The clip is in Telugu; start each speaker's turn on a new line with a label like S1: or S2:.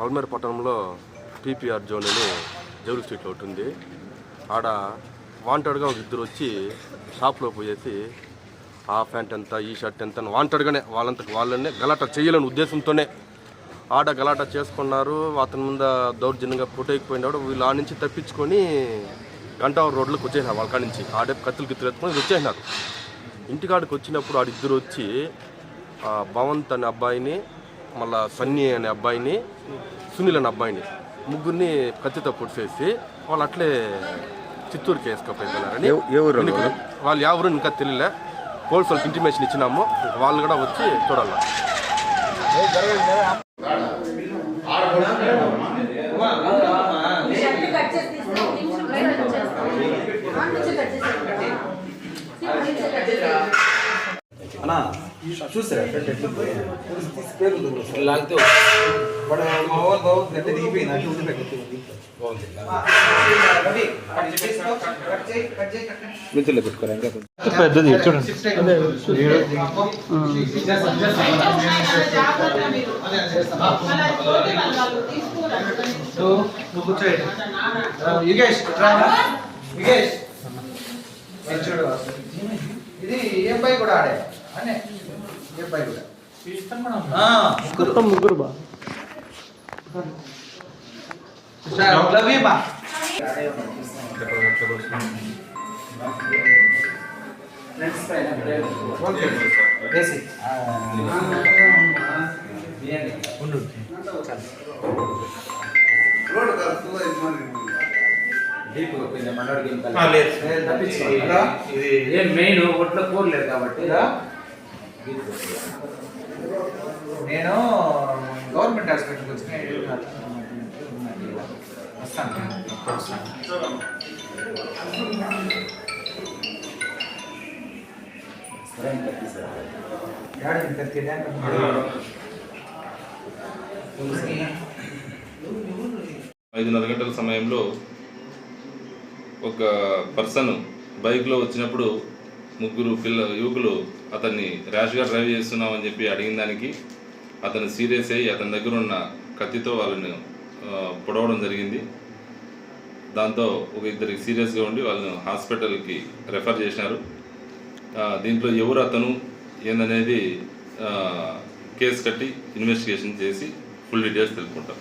S1: పల్మేర పట్టణంలో పీపీఆర్ జోన్ అని జౌలి స్ట్రీట్లో ఒకటి ఉంది. ఆడ వాంటెడ్గా ఒక ఇద్దరు వచ్చి షాప్లో పోయేసి ఆ ప్యాంట్ ఎంత ఈ షర్ట్ ఎంత అని వాంటెడ్గానే వాళ్ళంత వాళ్ళనే గలాట చేయాలని ఉద్దేశంతోనే ఆడ గలాట చేసుకున్నారు. అతని ముంద దౌర్జన్యంగా పోటైపోయినాడు వీళ్ళు ఆ నుంచి తప్పించుకొని గంట రోడ్లకు వచ్చేసినారు వాళ్ళ కాడ నుంచి. ఆడే కత్తులు గిత్తులు ఎత్తుకొని వచ్చేసినారు. ఇంటికాడికి వచ్చినప్పుడు ఆడిద్దరు వచ్చి భవంత్ అనే అబ్బాయిని మళ్ళా సన్నీ అనే అబ్బాయిని సునీల్ అనే అబ్బాయిని ముగ్గురిని కత్తితో పొడిచేసి వాళ్ళు అట్లే చిత్తూరుకి వేసుకపోయినారని. వాళ్ళు ఎవరు ఇంకా తెలియలే. పోలీసు వాళ్ళకి ఇంటిమేషన్ ఇచ్చినాము. వాళ్ళు కూడా వచ్చి చూడాలి.
S2: అన్నా చూసారా
S3: లాగితే
S2: వాడు మా వాళ్ళు బాగుంది అంటే దిగిపోయింది ఉంది పెట్టింది
S4: మిత్రులు పెట్టుకోరా ఇంకా
S2: యుగేష్ యుగేష్ ఇది చూడు ఇది ఏ అబ్బాయి కూడా ఆడే అనే ఏ అబ్బాయి కూడా ఆ, ముగ్గురు ముగ్గురు బా లవ్ యూ బా ఓకే వేసి ఉండు
S3: ఏం మెయిన్ ఒట్లో కూరలేదు కాబట్టి
S2: నేను గవర్నమెంట్ హాస్పిటల్కి వచ్చిన వస్తాను
S5: ఐదున్నర గంటల సమయంలో ఒక పర్సన్ బైక్లో వచ్చినప్పుడు ముగ్గురు పిల్ల యువకులు అతన్ని ర్యాష్గా డ్రైవ్ చేస్తున్నామని చెప్పి అడిగిన దానికి అతను సీరియస్ అయ్యి అతని దగ్గర ఉన్న కత్తితో వాళ్ళని పొడవడం జరిగింది. దాంతో ఒక ఇద్దరికి సీరియస్గా ఉండి వాళ్ళని హాస్పిటల్కి రెఫర్ చేసినారు. దీంట్లో ఎవరు అతను ఏందనేది కేసు కట్టి ఇన్వెస్టిగేషన్ చేసి ఫుల్ డీటెయిల్స్ తెలుపుకుంటాం